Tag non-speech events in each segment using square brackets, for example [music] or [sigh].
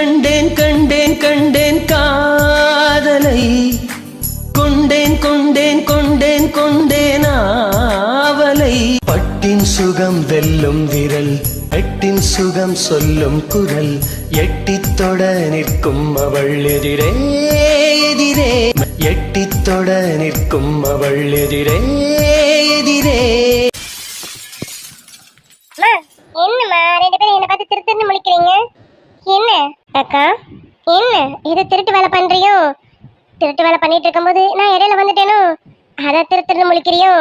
கண்டேன் கண்டேன் கண்டேன் காதலை. கொண்டேன் கொண்டேன் கொண்டேன் கொண்டேன் ஆவலை. பட்டின் சுகம் வெல்லும் விரல் எட்டின் சுகம் சொல்லும் குரல் எட்டித் தொட நிற்கும் அவள் எதிரே. எதிரே. எட்டித் தொட நிற்கும் அவள் எதிரே. எதிரே. என்னம்மா? ரெண்டு பேரும் என்ன பார்த்து திரு திருன்னு முழிக்கிறீங்க. என்ன? அக்கா. என்ன இது திருட்டு வேலை பண்றியோ? திருட்டு வேலை பண்ணிட்டு இருக்கும்போது நான் இடையில வந்துட்டேனோ? அத திரு முழிக்கிறியோ?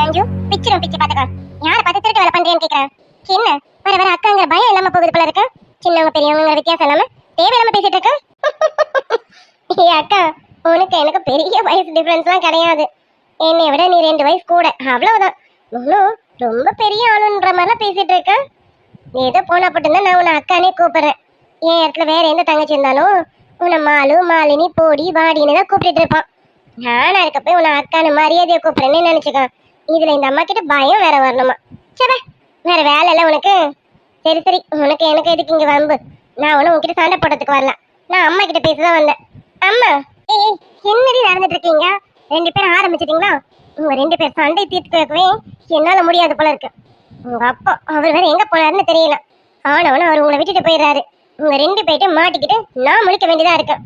ஏஞ்சு பிச்சிரும் பிச்சு பாத்துக்கா. யார பார்த்து திருட்டு வேலை பண்றேன்னு கேக்குறேன் என்ன வர வர அக்காங்கிற பயம் இல்லாம போகுது போல இருக்கு. சின்னவங்க பெரியவங்க வித்தியாசம் இல்லாம தேவையில்லாம பேசிட்டு இருக்க. ஏ அக்கா உனக்கு எனக்கு பெரிய வயசு டிஃபரன்ஸ்லாம் கிடையாது. என்னை விட நீ ரெண்டு வயசு கூட. அவ்வளவுதான். இன்னும் ரொம்ப பெரிய ஆளுன்ற மாதிரிலாம் பேசிட்டு இருக்க. ஏதோ போனா மட்டும்தான் நான் உன்னை அக்கானே கூப்பிடுறேன். என் இடத்துல வேற எந்த தங்கச்சி இருந்தாலும் உன்னை மாலு மாலினி போடி வாடின்னு தான் கூப்பிட்டுட்டு இருப்பான். நானா இருக்க போய் உன்னை அக்கானு மரியாதையை கூப்பிடுறேன்னு நினைச்சுக்கோ இதுல இந்த அம்மா கிட்ட பயம் வேற வரணுமா? சே வேற வேலை இல்லை உனக்கு. சரி சரி உனக்கு எனக்கு எதுக்கு இங்க வம்பு? நான் ஒன்றும் உன்கிட்ட சண்டை போடுறதுக்கு வரல. நான் அம்மா கிட்ட பேசதான் வந்தேன். அம்மா ஏய் என்னடி நடந்துட்டு இருக்கீங்க? ரெண்டு பேரும் ஆரம்பிச்சிட்டீங்களா? உங்க ரெண்டு பேர் சண்டை தீர்த்து வைக்கவே என்னால முடியாது போல இருக்கு. உங்க அப்பா அவர் வேற எங்க போனாருன்னு தெரியல. ஆனவன அவர் உங்களை விட்டுட்டு போயிடுறாரு. உங்க ரெண்டு பேர்ட்டையும் மாட்டிக்கிட்டு நான் முழிக்க வேண்டியதா இருக்கு.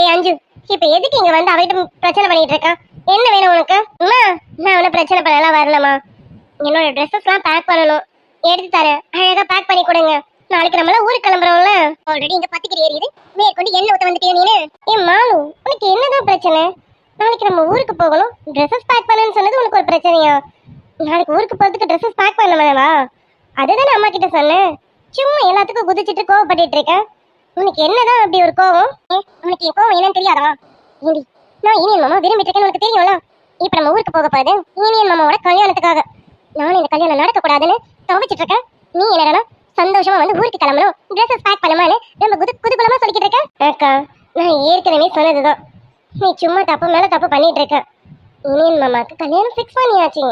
ஏய் அஞ்சு இப்ப எதுக்கு இங்க வந்து அவகிட்ட பிரச்சனை பண்ணிட்டு இருக்கான் என்ன வேணும் உனக்கு? அம்மா நான் ஒன்றும் பிரச்சனை பண்ணலாம் வரலம்மா. என்னோட ட்ரெஸ்ஸஸ்லாம் பேக் பண்ணணும். எடுத்து தரேன். அழகா பேக் பண்ணி கொடுங்க. நாளைக்கு நம்மள ஊருக்கு கிளம்புறோம்ல. ஆல்ரெடி இங்க பத்திக்கிட்டு ஏறியது. மேற்கொண்டு என்ன ஊத்த வந்துட்டே நீனு? ஏ மாலு உனக்கு என்னதான் பிரச்சனை? நாளைக்கு நம்ம ஊருக்கு போகணும். ட்ரெஸ்ஸஸ் பேக் பண்ணணும்னு சொன்னது உனக்கு ஒரு பிரச்சனையா? நாளைக்கு ஊருக்கு போறதுக்கு ட்ரெஸ்ஸஸ் பேக் பண்ண வேணாமா அதுதானே அம்மா கிட்ட சொன்னேன். சும்மா எல்லாத்துக்கும் குதிச்சிட்டு கோவப்பட்டு இருக்கேன் உனக்கு என்னதான் அப்படி ஒரு கோவம்? உனக்கு என் கோவம் என்னன்னு தெரியாதா? ஏண்டி நான் இனியன் மாமா விரும்பிட்டு இருக்கேன்னு உனக்கு தெரியும்ல? இப்ப நம்ம ஊருக்கு போக போகுது இனியன் மாமாவோட கல்யாணத்துக்காக. நானும் இந்த கல்யாணம் நடக்கக்கூடாதுன்னு தவிச்சிட்டு இருக்கேன் நீ என்னடா சந்தோஷமா வந்து ஊருக்கு கிளம்பணும்? ட்ரெஸ்ஸஸ் பேக் பண்ணுமான்னு ரொம்ப குது குதுகுலமா சொல்லிக்கிட்டு இருக்கேன் அக்கா நான் ஏற்கனவே சொன்னதுதான். நீ சும்மா தப்பு மேல தப்பு பண்ணிட்டு இருக்க. இனியன் மாமாக்கு கல்யாணம் ஃபிக்ஸ் பண்ணியாச்சு.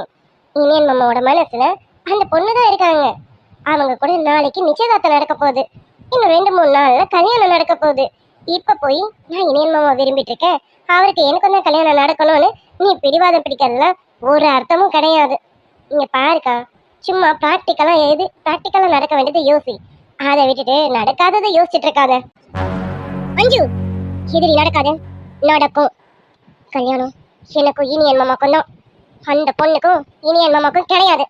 இனியன் மாமாவோட மனசுல அந்த பொண்ணு தான் இருக்காங்க. அவங்க கூட நாளைக்கு நிச்சயதார்த்தம் நடக்க போகுது. இன்னும் ரெண்டு மூணு நாள்ல கல்யாணம் நடக்க போகுது. இப்ப போய் நான் இனியன் மாமா விரும்பிட்டு இருக்கேன். அவருக்கு எனக்கும் தான் கல்யாணம் நடக்கணும்னு நீ பிடிவாதம் பிடிக்கிறதுல ஒரு அர்த்தமும் கிடையாது. இங்க பாருக்கா சும்மா ப்ராக்டிக்கலா எது ப்ராக்டிக்கலா நடக்க வேண்டியது யோசி. அதை விட்டுட்டு நடக்காததை யோசிச்சுட்டு இருக்காத. மஞ்சு எதிரி நடக்காது. நடக்கும். கல்யாணம் எனக்கும் இனியன் மாமாக்கும் தான். அந்த பொண்ணுக்கும் இனியன் மாமாக்கும் கிடையாது.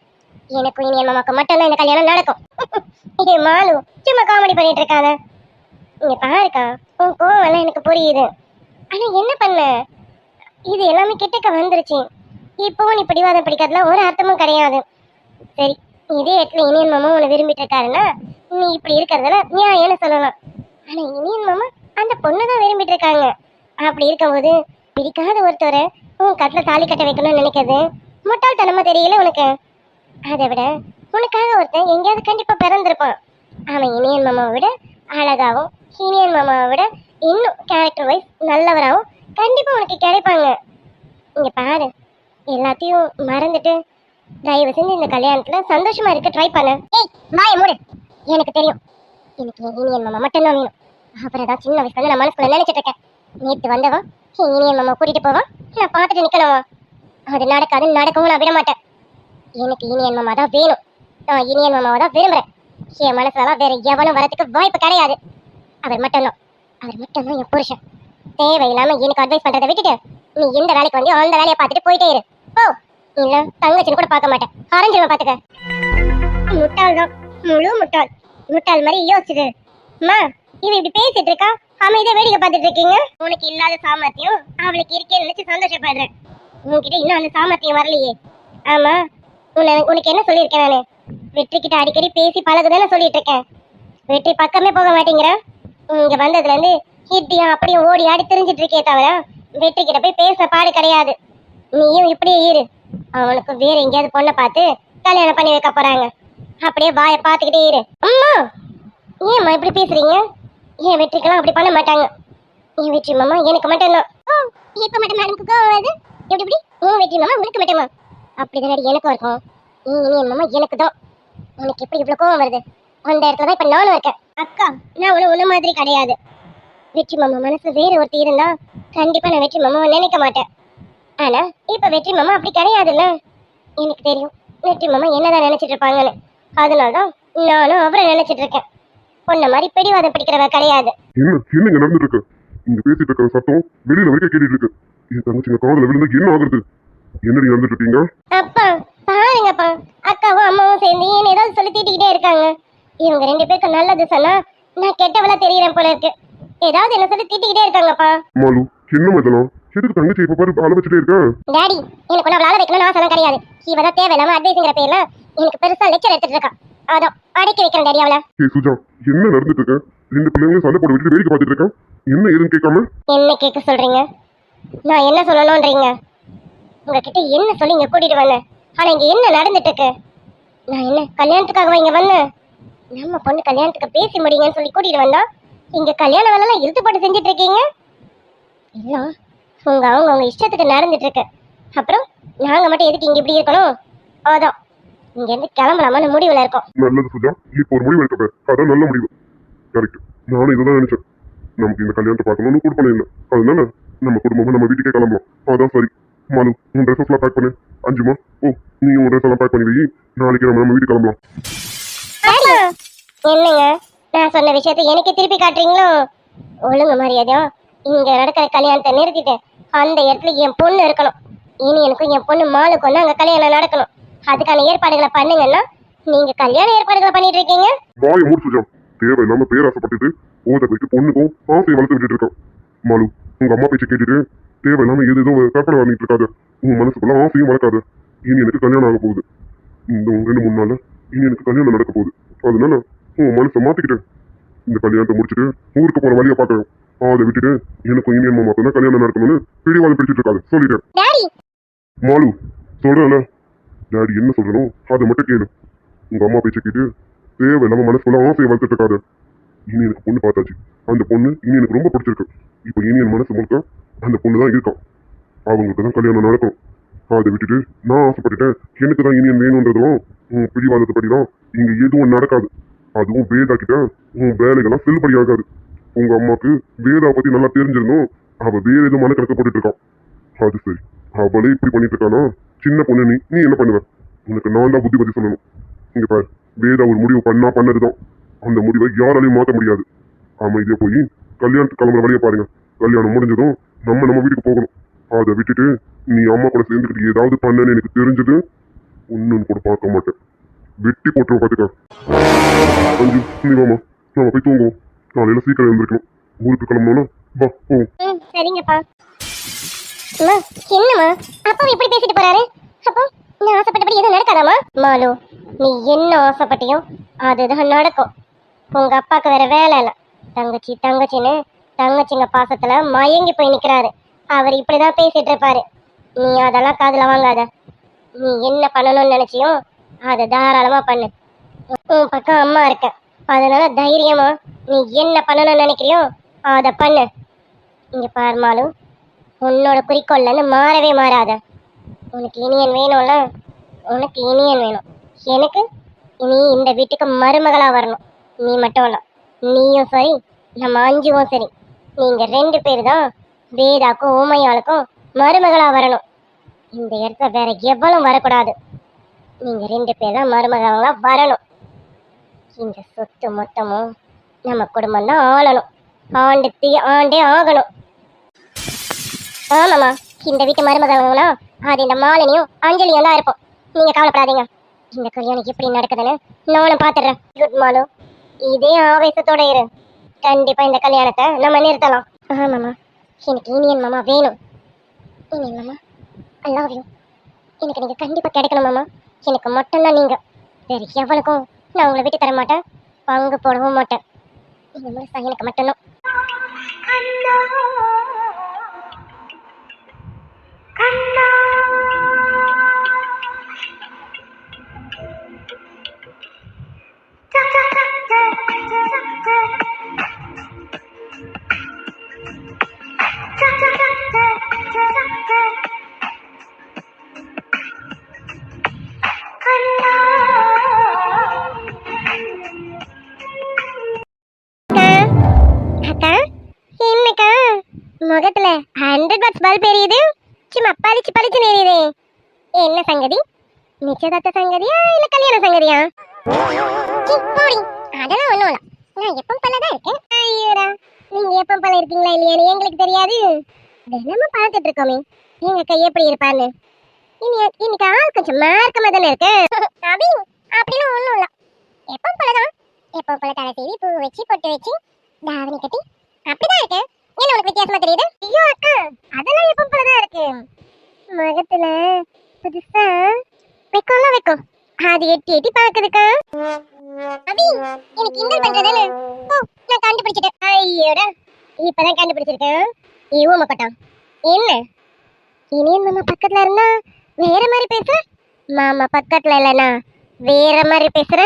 எனக்கும் இனியன் மாமாக்கும் மட்டும்தான் இந்த கல்யாணம் நடக்கும். [laughs] ஏ மாலு சும்மா காமெடி பண்ணிட்டு இருக்காத இங்க பாருக்கா உன் கோவம் எல்லாம் எனக்கு புரியுது. ஆனா என்ன பண்ண? இது எல்லாமே கிட்டக்க வந்துருச்சு. இப்பவும் நீ பிடிவாதம் பிடிக்கிறதுல ஒரு அர்த்தமும் கிடையாது. சரி இதே இடத்துல இனியன் மாமா உன்னை விரும்பிட்டு இருக்காருன்னா நீ இப்படி இருக்கிறதுல நியாயம்னு சொல்லலாம். ஆனா இனியன் மாமா அந்த பொண்ணு தான் விரும்பிட்டு இருக்காங்க. அப்படி இருக்கும்போது பிடிக்காத ஒருத்தரை உன் கட்டில தாலி கட்ட வைக்கணும்னு நினைக்கிறது முட்டாள்தனமா தெரியல உனக்கு. அதை விட உனக்காக ஒருத்தன் எங்கேயாவது கண்டிப்பாக பிறந்திருப்பான். அவன் இனியன் மாமாவை விட அழகாகவும் ஹீனியன் மாமாவை விட இன்னும் கேரக்டர் வைஸ் நல்லவராகவும் கண்டிப்பாக உனக்கு கிடைப்பாங்க. இங்கே பாரு எல்லாத்தையும் மறந்துட்டு தயவு செஞ்சு இந்த கல்யாணத்தில் சந்தோஷமா இருக்க ட்ரை பண்ணு. ஏய் வாய மூடு. எனக்கு தெரியும். எனக்கு என் இனியன் மாமா மட்டும்தான் வேணும். அப்புறம் ஏதாவது சின்ன வயசுல நான் மனசுக்குள்ள நினைச்சிட்டு இருக்கேன். நேற்று வந்தவன் என் இனியன் மாமா கூட்டிட்டு போவான். நான் பார்த்துட்டு நிற்கணும் அது நடக்காதுன்னு நடக்கவும் நான் விட மாட்டேன். எனக்கு இனியன் மாமா தான் வேணும். நான் இனியன் மாமாவை தான் விரும்புகிறேன் என் மனசுலலாம் வேற எவனும் வரதுக்கு வாய்ப்பு கிடையாது. அவர் மட்டும்தான் அவர் மட்டும்தான் என் புருஷன். தேவையில்லாம எனக்கு அட்வைஸ் பண்றதை விட்டுட்டு நீ எந்த வேலைக்கு வந்து அந்த வேலையை பார்த்துட்டு போயிட்டே இரு. ஓ இல்ல தங்கச்சின்னு கூட பார்க்க மாட்டேன். அரைஞ்சிருவன் பாத்துக்க. முட்டாள் தான். முழு முட்டாள். முட்டாள் மாதிரி யோசிச்சுது அம்மா இவ இப்படி பேசிட்டு இருக்கா? அமைதியா வேடிக்கை பார்த்துட்டு இருக்கீங்க? உனக்கு இல்லாத சாமர்த்தியம் அவளுக்கு இருக்கேன்னு நினைச்சு சந்தோஷப்படுறேன். உன்கிட்ட இன்னும் அந்த சாமர்த்தியம் வரலையே. ஆமா உன்னை உனக்கு என்ன சொல்லியிருக்கேன் நானு? வெற்றி கிட்ட அடிக்கடி பேசி பழகுதானே சொல்லிட்டு இருக்கேன் வெற்றி பக்கமே போக மாட்டேங்கிற. இங்க வந்ததுல இருந்து இப்படியும் அப்படியும் ஓடி ஆடி தெரிஞ்சிட்டு இருக்கே தவிர வெற்றி கிட்ட போய் பேச பாடு கிடையாது. நீயும் இப்படியே இரு. அவனுக்கு வேற எங்கேயாவது பொண்ணை பார்த்து கல்யாணம் பண்ணி வைக்க போறாங்க. அப்படியே வாயை பார்த்துக்கிட்டே இரு. அம்மா ஏம்மா இப்படி பேசுறீங்க? ஏன் வெற்றிக்கெல்லாம் அப்படி பண்ண மாட்டாங்க? ஏன் வெற்றி மாமா எனக்கு மட்டும்தான். ஓ இப்ப மட்டும்? மேடம்க்கு கோவம் வருது. எப்படி இப்படி உன் வெற்றி மாமா உனக்கு மட்டுமா? அப்படி எனக்கும் இருக்கும். நீ இனி என் மாமா எனக்கு தான் உனக்கு எப்படி இவ்வளோ கோவம் வருது. அந்த இடத்துல தான் இப்ப நானும் இருக்கேன். அக்கா நான் ஒன்று ஒன்று மாதிரி கிடையாது. வெற்றி மாமா மனசு வேறு ஒருத்தி இருந்தா கண்டிப்பா நான் வெற்றி மாமாவை நினைக்க மாட்டேன். ஆனா இப்ப வெற்றி மாமா அப்படி கிடையாதுல்ல. எனக்கு தெரியும் வெற்றி மாமா என்னதான் நினைச்சிட்டு இருப்பாங்கன்னு. அதனால தான் நானும் அவரை நினைச்சிட்டு இருக்கேன். பொண்ண மாதிரி பிடிவாதம் பிடிக்கிறவ கிடையாது. என்ன என்னங்க நடந்துட்டு இருக்கு? இங்க பேசிட்டு இருக்கிற சத்தம் வெளியில வரைக்கும் கேட்டுட்டு இருக்கு. என் தங்கச்சிங்க காதல விழுந்தா என்ன ஆகுறது? என்னடி நடந்துட்டு இருக்கீங்க அப்பா பாருங்கப்பா. அக்காவும் அம்மாவும் சேர்ந்து என்ன ஏதாவது சொல்லி திட்டிக்கிட்டே இருக்காங்க. இவங்க ரெண்டு பேருக்கு நல்லது சொன்னா நான் கெட்டவளா தெரியறேன் போல இருக்கு. ஏதாவது என்ன சொல்லி திட்டிக்கிட்டே இருக்காங்கப்பா. மாலு என்ன இதெல்லாம் எதுக்கு தங்கச்சி இப்ப பாரு அள வச்சுட்டே இருக்க? டாடி எனக்கு ஒன்றும் அவளால வைக்கணும்னு ஆசை கிடையாது. இவ தான் தேவையில்லாம அட்வைஸுங்கிற பேர்ல எனக்கு பெருசா லெக்சர் எடுத்துட்டு இருக்கா. அதான் அடக்கி வைக்கிறேன் டாடி அவளை. ஏய் சுஜா என்ன நடந்துட்டு இருக்கு? ரெண்டு பிள்ளைங்களும் சண்டை போட்டு விட்டு வேடிக்கை பார்த்துட்டு இருக்கேன் என்ன ஏதுன்னு கேட்காம? என்ன கேட்க சொல்றீங்க? நான் என்ன சொல்லணும்ன்றீங்க? உங்ககிட்ட என்ன சொல்லி இங்க கூட்டிட்டு வந்தேன்? ஆனா இங்க என்ன நடந்துட்டு இருக்கு நான் என்ன கல்யாணத்துக்காகவா இங்க வந்தேன்? நம்ம பொண்ணு கல்யாணத்துக்கு பேசி முடியுங்கன்னு சொல்லி கூட்டிட்டு வந்தா இங்க கல்யாண வேலைலாம் இழுத்து போட்டு செஞ்சுட்டு இருக்கீங்க இல்ல உங்க அவங்க உங்க இஷ்டத்துக்கு நடந்துட்டு இருக்கு அப்புறம் நாங்க மட்டும் எதுக்கு இங்க இப்படி இருக்கணும்? அதான் இங்க இருந்து கிளம்பலாமான்னு முடிவுல இருக்கோம். நல்லது சுஜா இப்போ ஒரு முடிவு எடுக்க அதான் நல்ல முடிவு. கரெக்ட் நானும் இதுதான் நினைச்சேன். நமக்கு இந்த கல்யாணத்தை பார்க்கணும்னு கொடுப்பன இல்லை. அதனால நம்ம குடும்பமா நம்ம வீட்டுக்கே கிளம்பலாம் அதான் சரி. மாலு உன் ட்ரெஸ்ஸஸ் எல்லாம் பேக் பண்ணு. அஞ்சுமா ஓ நீ உன் ட்ரெஸ் எல்லாம் பேக் பண்ணி வை நாளைக்கு நம்ம நம்ம வீட்டுக்கு கிளம்பலாம். என்னங்க? நான் சொன்ன விஷயத்தை எனக்கு திருப்பி காட்டுறீங்களோ? ஒழுங்கு மரியாதையா? இங்க நடக்கிற கல்யாணத்தை நிறுத்திட்டு அந்த இடத்துல என் பொண்ணு இருக்கணும். இனி எனக்கும் என் பொண்ணு மாலுக்கும் தான் அங்க கல்யாணம் நடக்கணும். அதுக்கான ஏற்பாடுகளை பண்ணுங்கன்னா நீங்க கல்யாண ஏற்பாடுகளை பண்ணிட்டு இருக்கீங்க? வாயை மூடு சுஜா. தேவையில்லாம பேராசைப்பட்டுட்டு ஓத போயிட்டு பொண்ணுக்கும் ஆசையை வளர்த்து விட்டுட்டு இருக்கான். மாலு உங்க அம்மா பேச்சை கேட்டுட்டு தேவையில்லாம எது எதுவும் கற்பனை பண்ணிட்டு இருக்காது. உன் மனசுக்குள்ள ஆசையும் வளர்க்காது. இனி எனக்கு கல்யாணம் ஆக போகுது. இந்த ரெண்டு மூணு நாள்ல இனி எனக்கு கல்யாணம் நடக்க போகுது. அதனால உன் மனசை மாத்திக்கிட்டேன் இந்த கல்யாணத்தை முடிச்சுட்டு ஊருக்கு போற வழியை பார்க்கணும் அதை விட்டுட்டு எனக்கும் இனியன் மாமாக்கும் தான் கல்யாணம் நடக்கணும்னு பிடிவாதம் பிடிச்சிட்டு இருக்காது. சொல்லிட்டேன். டாடி! மாலு சொல்றேன்ல. டாடி என்ன சொல்றனோ அதை மட்டும் கேளு. உங்க அம்மா பேச்சை கேட்டு தேவையில்லாம மனசுக்குள்ள ஆசையை வளர்த்துட்டு இருக்காது. இனி எனக்கு பொண்ணு பார்த்தாச்சு. அந்த பொண்ணு இனி எனக்கு ரொம்ப பிடிச்சிருக்கு. இப்போ இனி என் மனசு முழுக்க அந்த பொண்ணு தான் இருக்கான் அவங்களுக்கு தான் கல்யாணம் நடக்கும் அதை விட்டுட்டு நான் ஆசைப்பட்டுட்டேன். எனக்கு தான் இனியன் வேணுன்றதும் உன் பிடிவாதத்தை படிதான் இங்கே எதுவும் நடக்காது. அதுவும் வேதா கிட்ட உன் வேலைகள்லாம் செல்லுபடி ஆகாது. உங்க அம்மாவுக்கு வேதா பத்தி நல்லா தெரிஞ்சிருந்தோம். அவ வேற எதுவும் மன கணக்கு போட்டுட்டு இருக்கான் அது சரி. அவளே இப்படி பண்ணிட்டு இருக்கானா சின்ன பொண்ணு நீ நீ என்ன பண்ணுவ? உனக்கு நான் தான் புத்தி பத்தி சொல்லணும். இங்க பாரு வேதா ஒரு முடிவு பண்ணா பண்ணதுதான். அந்த முடிவை யாராலையும் மாற்ற முடியாது. அமைதியா போய் கல்யாணத்துக்கு கிளம்புற வழியை பாருங்க. கல்யாணம் முடிஞ்சதும் நம்ம நம்ம வீட்டுக்கு போகணும். அதை விட்டுட்டு நீ அம்மா கூட சேர்ந்துக்கிட்டு ஏதாவது பண்ணன்னு எனக்கு தெரிஞ்சது ஒன்றுன்னு கூட பார்க்க மாட்டேன். வெட்டி போட்டுருவோம் பாத்துக்க. அஞ்சு நீ வாமா நாம போய் தூங்குவோம். காலையில சீக்கிரம் எழுந்திருக்கணும். ஊருக்கு கிளம்பணும்னா வா போ சரிங்கப்பா. அம்மா என்னம்மா? அப்பா எப்படி பேசிட்டு போறாரு? அப்போ நான் ஆசைப்பட்டபடி எதுவும் நடக்காதாமா மாலு நீ என்ன ஆசைப்பட்டியோ அதுதான் நடக்கும். உங்க அப்பாக்கு வேற வேலை இல்லை. தங்கச்சி தங்கச்சின்னு தங்கச்சிங்க பாசத்துல மயங்கி போய் நிக்கிறாரு. அவர் இப்படிதான் பேசிட்டு இருப்பாரு. நீ அதெல்லாம் காதுல வாங்காத. நீ என்ன பண்ணணும்னு நினைச்சியோ அதை தாராளமா பண்ணு. உன் பக்கம் அம்மா இருக்க. அதனால தைரியமா நீ என்ன பண்ணணும்னு நினைக்கிறியோ அதை பண்ணு. இங்க பார் மாலு உன்னோட குறிக்கோள்லேருந்து மாறவே மாறாத. உனக்கு இனியன் வேணும்ல? உனக்கு இனியன் வேணும். எனக்கு நீ இந்த வீட்டுக்கு மருமகளா வரணும். நீ மட்டும் இல்ல. நீயும் சரி நம்ம அஞ்சுவும் சரி. நீங்க ரெண்டு பேர் தான் வேதாக்கும் ஊமையாளுக்கும் மருமகளா வரணும். இந்த இடத்துல வேற எவ்வளவு வரக்கூடாது. நீங்க ரெண்டு பேர் தான் மருமகளா வரணும். இந்த சொத்து மொத்தமும் நம்ம குடும்பம் தான் ஆளணும். ஆண்டு தீ ஆண்டே ஆகணும். ஆமாம்மா. இந்த வீட்டு மருமகனா அது இந்த மாலினியும் அஞ்சலியும் தான் இருப்போம். நீங்க கவலைப்படாதீங்க. இந்த கல்யாணம் எப்படி நடக்குதுன்னு நானும் பாத்துடுறேன் குட் மாலு இதே ஆவேசத்தோட இரு. கண்டிப்பா இந்த கல்யாணத்தை நம்ம நிறுத்தலாம். ஆமாம்மா எனக்கு இனியன் மாமா வேணும். இனியன் மாமா ஐ லவ் யூ எனக்கு நீங்க கண்டிப்பா கிடைக்கணும் மாமா. எனக்கு மட்டும்தான் நீங்க. வேற எவனுக்கும் நான் உங்களை விட்டு தர மாட்டேன். பங்கு போடவும் மாட்டேன். இந்த முழுசா எனக்கு மட்டும்தான். ஹண்ட்ரட் வாட்ஸ் பல்ப் எரியுது சும்மா பளிச்சு பளிச்சு எரியுதே என்ன சங்கதி? நிச்சயதார்த்த சங்கதியா இல்ல கல்யாண சங்கதியா? அதெல்லாம் ஒண்ணும் இல்ல. நான் எப்பவும் பல்லதான் இருக்கேன். ஐயோடா. நீங்க எப்பவும் பல்ல இருக்கீங்களா இல்லையான்னு எங்களுக்கு தெரியாது. தினமும் பார்த்துட்டு இருக்கோமே. எங்க கை எப்படி இருப்பான்னு? இனி இன்னைக்கு ஆள் கொஞ்சம் மார்க்கமா தானே இருக்கு. அபி அப்படின்னு ஒண்ணும் இல்ல. எப்பவும் பல்லதான் எப்பவும் பல்ல தலை சீவி பூ வச்சு பொட்டு வச்சு தாவணி கட்டி அப்படிதான் இருக்கேன். என்ன உனக்கு வித்தியாசமா தெரியுது? ஐயோ அக்கா அதெல்லாம் எப்பவும் போலதான் இருக்கு. முகத்துல புதுசா வைக்கோம்ல வைக்கும் அது எட்டி எட்டி பாக்குதுக்கா அபி எனக்கு கிண்டல் பண்றதானே ஓ நான் கண்டுபிடிச்சிட்டேன். ஐயோடா இப்பதான் கண்டுபிடிச்சிருக்கேன். ஏ ஊமக்கட்டம் என்ன? இனியன் மாமா பக்கத்துல இருந்தா வேற மாதிரி பேச. மாமா பக்கத்துல இல்லனா வேற மாதிரி பேசுற.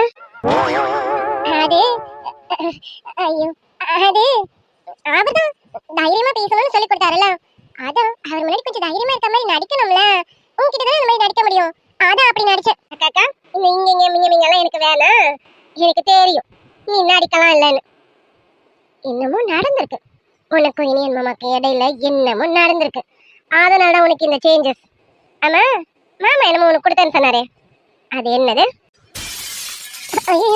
அது ஐயோ அது அவதான். தைரியமா பேசணும்னு சொல்லி கொடுத்தாருல அதான் அவர் முன்னாடி கொஞ்சம் தைரியமா இருக்க மாதிரி நடிக்கணும்ல உன்கிட்ட தான் இந்த மாதிரி நடிக்க முடியும் அதான் அப்படி நடிச்சேன் அக்காக்கா இந்த இங்க இங்க மிங்க மிங்க எல்லாம் எனக்கு வேணாம் எனக்கு தெரியும் நீ நடிக்கலாம் இல்லைன்னு என்னமோ நடந்திருக்கு உனக்கும் இனியன் மாமாக்கு இடையில என்னமோ நடந்திருக்கு அதனால உனக்கு இந்த சேஞ்சஸ் ஆமா மாமா என்னமோ உனக்கு கொடுத்தேன்னு சொன்னாரே அது என்னது ஐயோ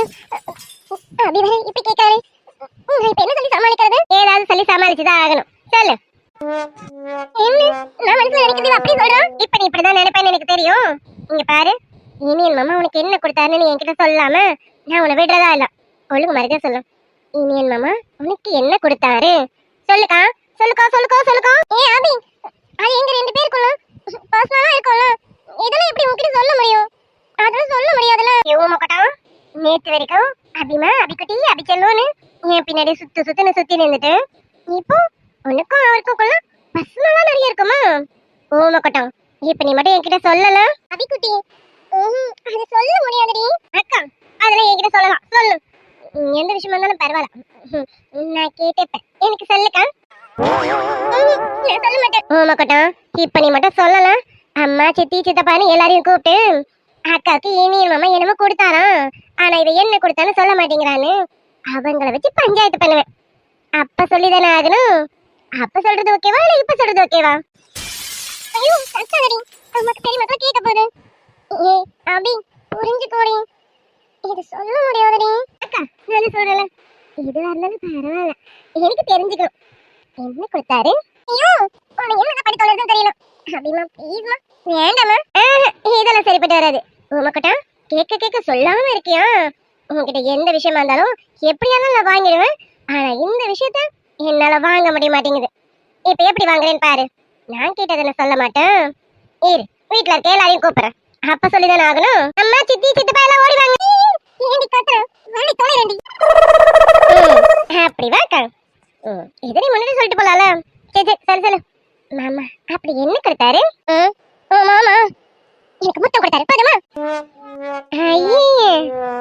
அபிவரே இப்படி கேட்காரு இப்ப என்ன சொல்லி சமாளிக்கிறது? ஏதாவது சொல்லி சமாளிச்சுதான் ஆகணும். சொல்லு. என்ன? நான் மனசுல நினைக்கிறது அப்படி சொல்றோம் இப்ப நீ இப்படிதான் நினைப்பேன்னு எனக்கு தெரியும். இங்க பாரு. இனியன் மாமா உனக்கு என்ன கொடுத்தாருன்னு நீ என்கிட்ட சொல்லாம நான் உன்னை விடுறதா இல்ல. ஒழுங்கு மறுக்க சொல்லு. இனியன் மாமா உனக்கு என்ன கொடுத்தாரு? சொல்லுக்கா. சொல்லுக்கா சொல்லுக்கா சொல்லுக்கா. ஏ அபி அது எங்க ரெண்டு பேருக்குள்ள? பர்சனலா இருக்கணும் இதெல்லாம் எப்படி உன்கிட்ட சொல்ல முடியும்? அதெல்லாம் சொல்ல முடியாதுல எவ்வளோ மக்கட்டா நேத்து வரைக்கும் அபிமா அபிக்குட்டி அபி என் பின்னாடி சுத்து சுத்துன்னு சுத்தி நின்றுட்டு இப்போ உனக்கும் அவருக்கும் பசுமெல்லாம் நிறைய இருக்குமா? ஓமக்கட்டம் இப்ப நீ மட்டும் என்கிட்ட சொல்லலாம் அபிக்குட்டி அது சொல்ல முடியாதுடி. அக்கா அதெல்லாம் என்கிட்ட சொல்லலாம். சொல்லு. எந்த விஷயமா இருந்தாலும் பரவாயில்ல. நான் கேட்டேப்பேன். எனக்கு சொல்லுக்கா. சொல்ல மாட்டேன். ஓ இப்ப நீ மட்டும் சொல்லலாம் அம்மா சித்தி சித்தப்பான்னு எல்லாரையும் கூப்பிட்டு அக்காவுக்கு இனியன் மாமா என்னமோ கொடுத்தாராம் ஆனா இவ என்ன கொடுத்தான்னு சொல்ல மாட்டேங்கிறான்னு அவங்கள வச்சு பஞ்சாயத்து பண்ணுவேன். அப்ப சொல்லிதானே ஆகணும்? அப்ப சொல்றது ஓகேவா? இல்ல இப்ப சொல்றது ஓகேவா? ஐயோ கஷ்டடி அம்மாக்கு பெரிய மக்கள் கேட்க போகுது. ஏ அபி புரிஞ்சுக்கோடி. இது சொல்ல முடியாதுடி. அக்கா நான் சொல்றல இது வரலன்னு பரவாயில்ல. எனக்கு தெரிஞ்சுக்கணும். என்ன கொடுத்தாரு? ஐயோ உனக்கு என்ன படி தெரியல. அபிமா ப்ளீஸ்மா வேண்டாமா இதெல்லாம் சரிப்பட்டு வராது. உமக்கிட்ட கேட்க கேட்க சொல்லாம இருக்கியா? உங்ககிட்ட எந்த விஷயமா இருந்தாலும் எப்படியா இருந்தாலும் நான் வாங்கிடுவேன். ஆனா இந்த விஷயத்த என்னால வாங்க முடிய மாட்டேங்குது. இப்ப எப்படி வாங்குறேன்னு பாரு. நான் கேட்டதை சொல்ல மாட்டேன். இரு வீட்ல இருக்க எல்லாரையும் கூப்பிடுறேன். அப்ப சொல்லிதானே ஆகணும். அம்மா சித்தி சித்தப்பா எல்லாம் ஓடி வாங்க. அப்படி வாக்கா ம், இதை நீ முன்னாடி சொல்லிட்டு போலாம்ல. சரி சரி சொல்லு மாமா அப்படி என்ன கொடுத்தாரு மாமா. எனக்கு முத்தம் கொடுத்தாரு. போதுமா? ஐயே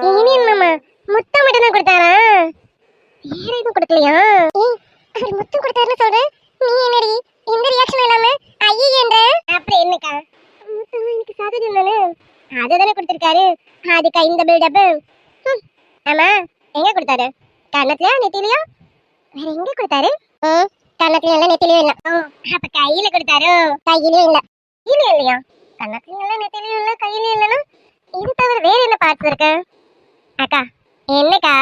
இனியன் மாமா முத்தம் மட்டும் தான் கொடுத்தாரா? வேற எதுவும் கொடுக்கலையா? ஏய் அவர் முத்தம் கொடுத்தாருன்னு சொல்ற நீ என்னடி இந்த ரியாக்ஷன் இல்லாம ஐயே என்ற அப்புறம் என்னக்கா? முத்தம் எனக்கு சகஜம் தானே? அதுதானே கொடுத்துருக்காரு. அதுக்கா இந்த பில்டப் ஆமா எங்க கொடுத்தாரு? கண்ணத்துலயா நெத்திலையா? வேற எங்க கொடுத்தாரு? ம் கண்ணத்துலயும் இல்ல நெத்திலயும் இல்ல. அப்ப கையில கொடுத்தாரு? கையிலயும் இல்ல. கையிலயும் இல்லையா? கண்ணத்துலயும் இல்ல நெத்திலையும் இல்ல கையிலையும் இல்லனா இது தவிர வேற என்ன பார்த்து இருக்கு? அக்கா என்னக்கா?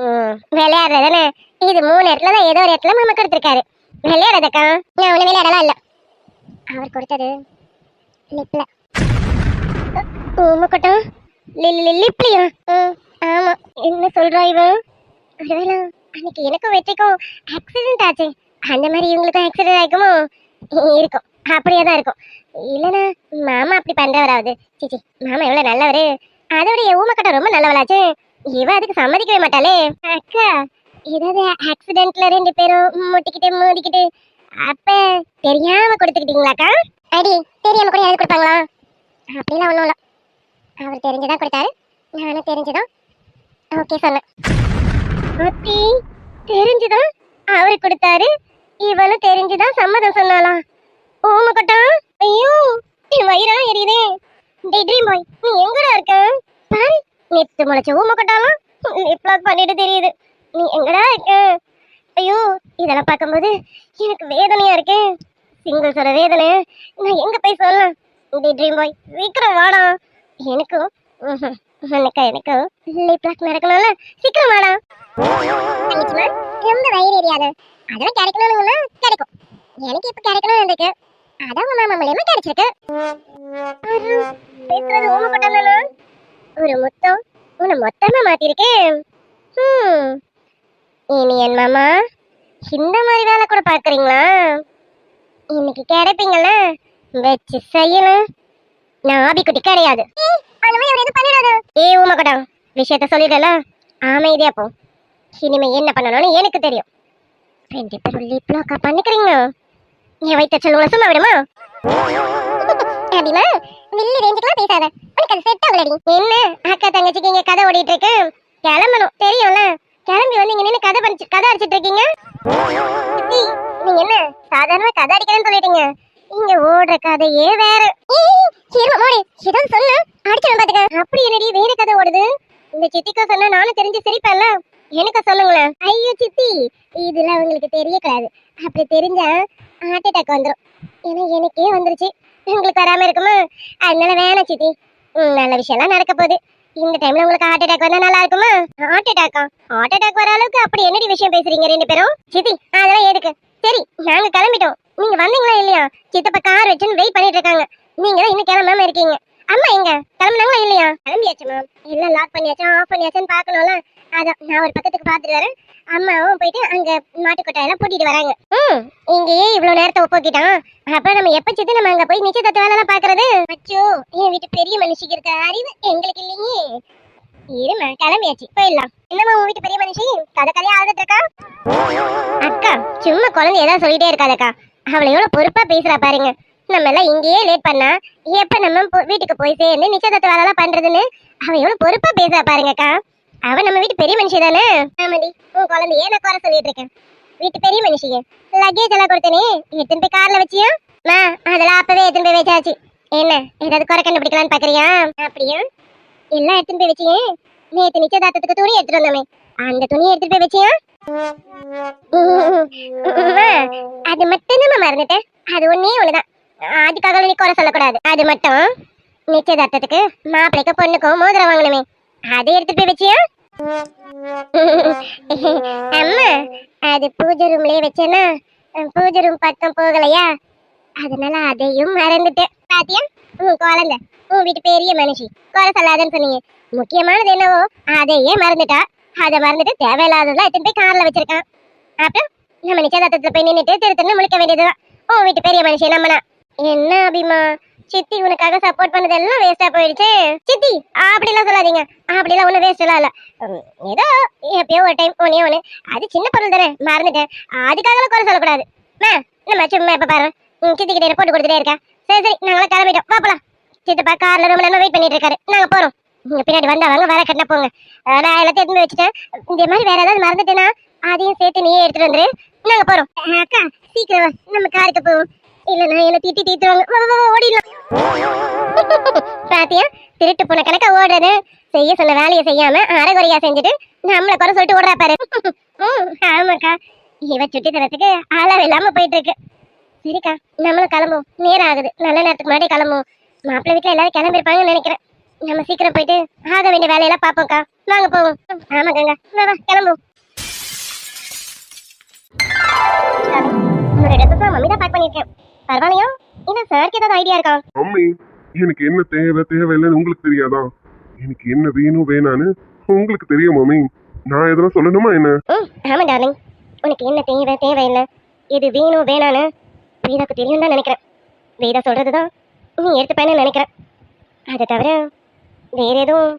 ம் விளையாடுறதானே இது மூணு இடத்துல தான் ஏதோ ஒரு இடத்துல மாமா கொடுத்துருக்காரு. விளையாடுறதுக்கா நான் ஒண்ணு விளையாடலாம் இல்லை. அவர் கொடுத்தது லிப்பில் உமக்கட்டும் லிப்லியா? ஆமா. என்ன சொல்றா இவன் ஒருவேளை அன்னைக்கு எனக்கும் வெற்றிக்கும் ஆக்சிடென்ட் ஆச்சு. அந்த மாதிரி இவங்களுக்கும் ஆக்சிடென்ட் ஆயிருக்குமோ? இருக்கும். அப்படியே தான் இருக்கும். இல்லைன்னா மாமா அப்படி பண்ணுறவராவது சிச்சி மாமா எவ்வளோ நல்லவர். அதோட ஊமக்கட்டை ரொம்ப நல்லவளாச்சு. இவ அதுக்கு சம்மதிக்கவே மாட்டாளே. அக்கா ஏதாவது ஆக்சிடென்ட்ல ரெண்டு பேரும் முட்டிக்கிட்டு மோதிக்கிட்டு அப்ப தெரியாம கொடுத்துக்கிட்டீங்களாக்கா? அடி தெரியாம கூட யாரு கொடுப்பாங்களா? அப்படிலாம் ஒன்றும் இல்லை. அவர் தெரிஞ்சுதான் கொடுத்தாரு. நானும் தெரிஞ்சுதான் ஓகே சொன்னேன். அத்தி தெரிஞ்சுதான் அவரு கொடுத்தாரு. இவளும் தெரிஞ்சுதான் சம்மதம் சொன்னாலாம் ஓமக்கட்டா? ஐயோ என் வயிறா எரியுதே. டேய் ட்ரீம் பாய் நீ எங்கடா இருக்க? பாரு நெத்து முளைச்ச ஊமக்கட்டாலாம் லிப்லாக் பண்ணிட்டு தெரியுது. நீ எங்கடா இருக்க? ஐயோ இதெல்லாம் பார்க்கும்போது எனக்கு வேதனையா இருக்கு. சிங்கிள்ஸோட வேதனை நான் எங்க போய் சொல்லலாம்? டி ட்ரீம் பாய் சீக்கிரம் வாடா. எனக்கும் ம்ஹும். உனக்கு எனக்கும் லிப் லாக் நடக்கணும்ல? சீக்கிரம் வாடா. தங்கச்சிமா ரொம்ப வயிறு எரியாது. அதெல்லாம் கிடைக்கணும்னா கிடைக்கும். எனக்கு இப்ப கிடைக்கணும் இருக்கு. அதான் உங்க மாமா மூலியமா கிடைச்சிருக்கு பேசுறது ஊம கொட்டானா ஒரு முத்தம் உன்னை மொத்தமா மாத்திருக்கேன். ஹம். இனி என் மாமா இந்த மாதிரி வேலை கூட பாக்குறீங்களா இன்னைக்கு கிடைப்பீங்கல்ல? வச்சு செய்யணும். நான் ஆபிக்குட்டி கிடையாது. ஏ ஊமக்கடம் விஷயத்த சொல்லிடல. அமைதியா போ. இனிமே என்ன பண்ணணும்னு எனக்கு தெரியும். ரெண்டு பேரும் லிப் லாக்கா பண்ணிக்கிறீங்க. என் வைத்த சொல்லுங்க சும்மா விடுமா? அப்படிமா வில்லு ரேஞ்சுக்கெல்லாம் பேசாத. உனக்கு அது செட் ஆகலடி. என்ன? அக்கா தங்கச்சிக்கு இங்க கதை ஓடிட்டு இருக்கு. கிளம்பணும். தெரியும்ல? கிளம்பி வந்து இங்க நின்று கதை படிச்சு கதை அடிச்சிட்டு இருக்கீங்க? நீங்க என்ன? சாதாரண கதை அடிக்கிறேன்னு சொல்லிட்டீங்க. இங்க ஓடுற கதையே வேற. சீரமா மோடி இதான் சொன்ன அடிச்சிடும் பாத்துக்க. அப்படி என்னடி வேற கதை ஓடுது? இந்த சித்திக்கா சொன்னா நானும் தெரிஞ்சு சிரிப்பேன்ல. எனக்கு சொல்லுங்களேன். ஐயோ சித்தி இதுல உங்களுக்கு தெரியக்கூடாது. அப்படி தெரிஞ்சா ஹார்ட் அட்டாக் வந்துடும் ஏன்னா எனக்கே வந்துருச்சு. உங்களுக்கு வராம இருக்குமா? அதனால வேணாம் சித்தி. நல்ல விஷயம்லாம் நடக்க போகுது. இந்த டைம்ல உங்களுக்கு ஹார்ட் அட்டாக் வந்தா நல்லா இருக்குமா? ஹார்ட் அட்டாக்கா ஹார்ட் அட்டாக் வர அளவுக்கு அப்படி என்னடி விஷயம் பேசுறீங்க ரெண்டு பேரும்? சித்தி அதெல்லாம் எதுக்கு? சரி நாங்க கிளம்பிட்டோம். நீங்க வந்தீங்களா இல்லையா? சித்தப்பா கார் வச்சுன்னு வெயிட் பண்ணிட்டு இருக்காங்க. நீங்க தான் இன்னும் கிளம்பாம இருக்கீங்க. அம்மா எங்க? கிளம்புனாங்களா இல்லையா? கிளம்பியாச்சு மேம் எல்லாம் லாக் பண்ணியாச்சா ஆஃப் பண்ணியாச்சான்னு பார்க்கணும்ல. அதான் நான் ஒரு பக்கத்துக்கு பார்த்துட்டு வரேன். அம்மாவும் போயிட்டு அங்க மாட்டுக்கொட்டாயெல்லாம் பூட்டிட்டு வராங்க. ம் இங்கேயே இவ்வளவு நேரத்தை ஒப்போக்கிட்டான். அப்புறம் நம்ம எப்ப சித்து நம்ம அங்க போய் நிச்சயதத்து வேலை எல்லாம் பாக்குறது அச்சோ என் வீட்டு பெரிய மனுஷிக்கு இருக்க அறிவு எங்களுக்கு இல்லையே. இருமா கிளம்பியாச்சு. போயிடலாம். என்னம்மா உன் வீட்டு பெரிய மனுஷி? கதை கதையா ஆகுதுட்டு இருக்கா? அக்கா சும்மா குழந்தை ஏதாவது சொல்லிட்டே இருக்காதக்கா. அவளை எவ்வளவு பொறுப்பா பேசுறா பாருங்க. நம்ம எல்லாம் இங்கேயே லேட் பண்ணா எப்ப நம்ம வீட்டுக்கு போய் சேர்ந்து நிச்சயதத்து வேலை எல்லாம் பண்றதுன்னு அவன் எவ்வளவு பொறுப்பா பேச பாருங்கக்கா அவன் நம்ம வீட்டு பெரிய மனுஷி தானே ஆமாடி உன் குழந்தை நான் குறை சொல்லிட்டு இருக்கேன் வீட்டு பெரிய மனுஷிங்க லக்கேஜ் எல்லாம் கொடுத்தனே எடுத்துன்னு போய் கார்ல வச்சியா மா அதெல்லாம் அப்பவே எடுத்துன்னு போய் வச்சாச்சு என்ன ஏதாவது குறை கண்டுபிடிக்கலாம்னு பாக்குறியா அப்படியா எல்லாம் எடுத்துன்னு போய் வச்சியே நேத்து நிச்சயதார்த்தத்துக்கு துணி எடுத்துட்டு வந்தோமே அந்த துணியை எடுத்துட்டு போய் வச்சியா அது மட்டும் தான் மறந்துட்டேன் அது ஒன்னே ஒண்ணுதான் அதுக்காக நீ குறை சொல்லக்கூடாது. அது மட்டும் நிச்சயதார்த்தத்துக்கு மாப்பிளைக்கு பொண்ணுக்கும் மோதிரம் வாங்கணுமே. அதை எடுத்துட்டு போய் வச்சியா? [laughs] அம்மா அது பூஜை ரூம்லயே வச்சேன்னா பூஜை ரூம் பக்கம் போகலையா? அதனால அதையும் மறந்துட்டேன். பாத்தியா? உன் குழந்தை. உன் வீட்டு பெரிய மனுஷி. குறை சொல்லாதன்னு சொன்னீங்க. முக்கியமானது என்னவோ அதையே மறந்துட்டா. அதை மறந்துட்டு தேவையில்லாததெல்லாம் எத்தனை போய் கார்ல வச்சிருக்கான். அப்புறம் நம்ம நிச்சயதார்த்தத்துல போய் நின்னுட்டு திருத்தன்னு முழிக்க வேண்டியதுதான். உன் வீட்டு பெரிய மனுஷன் நம்மனா என்ன அபிமா? சித்தி உனக்காக சப்போர்ட் பண்ணதெல்லாம் வேஸ்டா போயிடுச்சு. சித்தி அப்படிலாம் சொல்லாதீங்க. அப்படிலாம் ஒண்ணு வேஸ்ட் எல்லாம் இல்ல. ஏதோ எப்பயோ ஒரு டைம் ஒன்னே ஒண்ணு. அது சின்ன பொருள் தானே. மறந்துட்டேன். அதுக்காகலாம் குறை சொல்லக்கூடாது. மே நம்ம சும்மா இப்ப பாரு. உம், சித்தி கிட்ட போட்டு கொடுத்துட்டே இருக்கா சரி சரி நாங்களாம் கிளம்பிட்டோம். பாப்பலாம் சித்தப்பா கார்ல ரொம்ப என்ன வெயிட் பண்ணிட்டு இருக்காரு. நாங்க போறோம். நீங்க பின்னாடி வந்தவங்க வர கட்டின போங்க. நான் எல்லாத்தையும் எடுத்து வச்சுட்டேன். இந்த மாதிரி வேற ஏதாவது மறந்துட்டேனா? அதையும் சேர்த்து நீயே எடுத்துட்டு வந்துரு. நாங்க போறோம். அக்கா சீக்கிரம் நம்ம காருக்கு போவோம். இல்ல நான் என்ன திட்டி தீத்துவாங்க வா, ஓடிடலாம். பாத்தியா? திருட்டு போன கணக்கா ஓடுறது. செய்ய சொன்ன வேலையை செய்யாம அரைகுறையா செஞ்சுட்டு நம்மள குறை சொல்லிட்டு ஓடுறா பாரு. ம், ஆமாக்கா. இவ சுட்டித்தனத்துக்கு அளவு இல்லாம போயிட்டு இருக்கு சரிக்கா நம்மளும் கிளம்பும் நேரம் ஆகுது. நல்ல நேரத்துக்கு முன்னாடி கிளம்புவோம். மாப்பிள்ளை வீட்டுல எல்லாரும் கிளம்பிருப்பாங்கன்னு நினைக்கிறேன். நம்ம சீக்கிரம் போயிட்டு ஆக வேண்டிய வேலையெல்லாம் பார்ப்போம்க்கா. வாங்க போவோம். ஆமாக்கங்க வா வா கிளம்புவோம். உன்னோட மம்மி தான் பேக் பண்ணியிருக்கேன். பரவாயில்லையா? என்ன சாருக்கு ஏதாவது ஐடியா இருக்கா? மம்மி எனக்கு என்ன தேவை தேவையில்லைன்னு உங்களுக்கு தெரியாதா? எனக்கு என்ன வேணும் வேணான்னு உங்களுக்கு தெரியும் மம்மி நான் எதனா சொல்லணுமா என்ன? ம் ஆமாம் டார்லிங் உனக்கு என்ன தேவை தேவையில்லை. இது வேணும் வேணான்னு வேதாக்கு தெரியும் தான் நினைக்கிறேன். வேதா சொல்கிறது தான் நீ எடுத்துப்பேன்னு நினைக்கிறேன். அதை தவிர வேற எதுவும்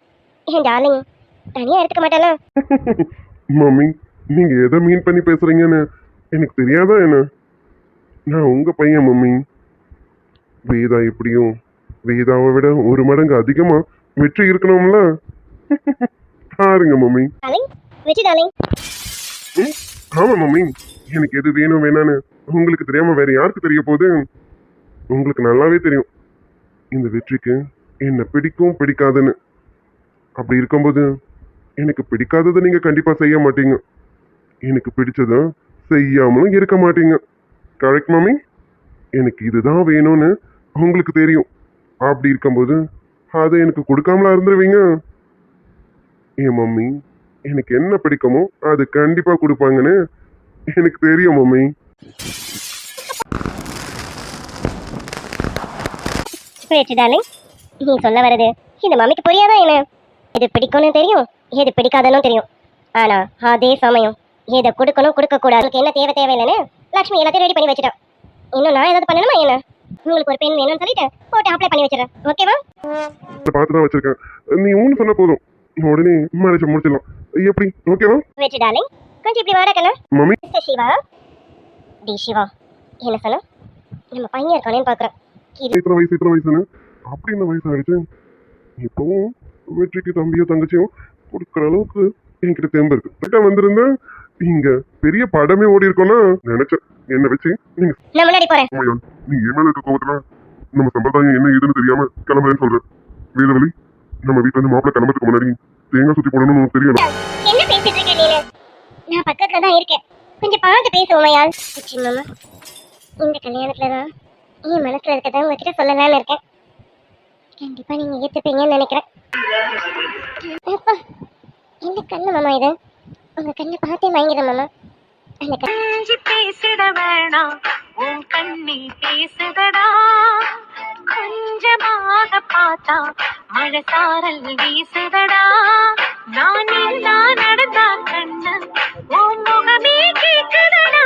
என் டார்லிங் தனியாக எடுத்துக்க மாட்டானா [laughs] மம்மி நீங்க எதை மீன் பண்ணி பேசுறீங்கன்னு எனக்கு தெரியாதா என்ன? நான் உங்க பையன் மம்மி. வேதா எப்படியும் வேதாவை விட ஒரு மடங்கு அதிகமா வெற்றி இருக்கணும்ல? பாருங்க மம்மி. ஆமா மம்மி. எனக்கு எது வேணும் வேணான்னு உங்களுக்கு தெரியாம வேற யாருக்கு தெரிய போகுது? உங்களுக்கு நல்லாவே தெரியும். இந்த வெற்றிக்கு என்ன பிடிக்கும் பிடிக்காதுன்னு. அப்படி இருக்கும்போது எனக்கு பிடிக்காததை நீங்க கண்டிப்பா செய்ய மாட்டீங்க. எனக்கு பிடிச்சதை செய்யாமலும் இருக்க மாட்டீங்க. கரெக்ட் மம்மி எனக்கு இதுதான் வேணும்னு உங்களுக்கு தெரியும். அப்படி இருக்கும்போது அதை எனக்கு கொடுக்காமலா இருந்துருவீங்க? என் மம்மி? எனக்கு என்ன பிடிக்குமோ அது கண்டிப்பா கொடுப்பாங்கன்னு எனக்கு தெரியும் மம்மி. போயிடுச்சு டார்லிங் நீ சொல்ல வர்றது இந்த மம்மிக்கு புரியாதா என்ன? எது பிடிக்கும்னு தெரியும் எது பிடிக்காதனும் தெரியும். ஆனா அதே சமயம் எதை கொடுக்கணும் கொடுக்க கூடாது என்ன தேவை தேவையில்லைன்னு லக்ஷ்மி எல்லாத்தையும் ரெடி பண்ணி வச்சுட்டான் இன்னும் நான் ஏதாவது பண்ணணுமா என்ன? உங்களுக்கு ஒரு பெண் வேணும்னு சொல்லிட்டு போட்டு அப்ளை பண்ணி வச்சிடறேன். ஓகேவா பார்த்து தான் வச்சிருக்கேன். நீ ஒன்று சொன்னா போதும். உடனே மேரேஜ் முடிச்சிடலாம். எப்படி? ஓகேவா வெற்றி டார்லிங் கொஞ்சம் இப்படி வாடா கண்ணா. மம்மி. சிவா. டி சிவா என்ன சொன்ன? நம்ம பையன் இருக்கானேன்னு பார்க்குறேன் இது இத்தனை வயசு இத்தனை வயசுன்னு? அப்படி என்ன வயசு ஆயிடுச்சு? இப்பவும் வெற்றிக்கு தம்பியோ தங்கச்சியும் கொடுக்குற அளவுக்கு என்கிட்ட தேம்பு இருக்கு. கிட்ட இங்க பெரிய படமே ஓடி இருக்கோம்னா நினைச்சேன். என்ன வச்சு நீங்க நான் முன்னாடி போறேன். உண்மையால் நீ என் மேல இருக்க கோபத்துல நம்ம சம்பிரதாயம் என்ன ஏதுன்னு தெரியாம கிளம்புறேன்னு சொல்றேன் வேதவழி நம்ம வீட்டுல இருந்து மாப்பிள்ளை கிளம்புறதுக்கு முன்னாடி தேங்காய் சுத்தி போடணும்னு உனக்கு தெரியணும் என்ன பேசிட்டு இருக்க நீனு? நான் பக்கத்துல தான் இருக்கேன். கொஞ்சம் பார்த்து பேசு சுச்சி மாமா. இந்த கல்யாணத்துல தான் என் மனசுல இருக்கதை உங்ககிட்ட சொல்லலாம்னு இருக்கேன். கண்டிப்பா நீங்க ஏத்துப்பீங்கன்னு நினைக்கிறேன். என்ன கண்ணு மாமா இது? உங்க கண்ணை பார்த்தே வாங்கிடுறேன் மாமா. அந்த கண் பேசிட வேணாம் உன் கண்ணி பேசுதடா. கொஞ்சமாக பார்த்தா மழை சாரல் வீசுதடா. நான் இல்லா நடந்தா கண்ணன் உன் முகமே கேட்குதடா.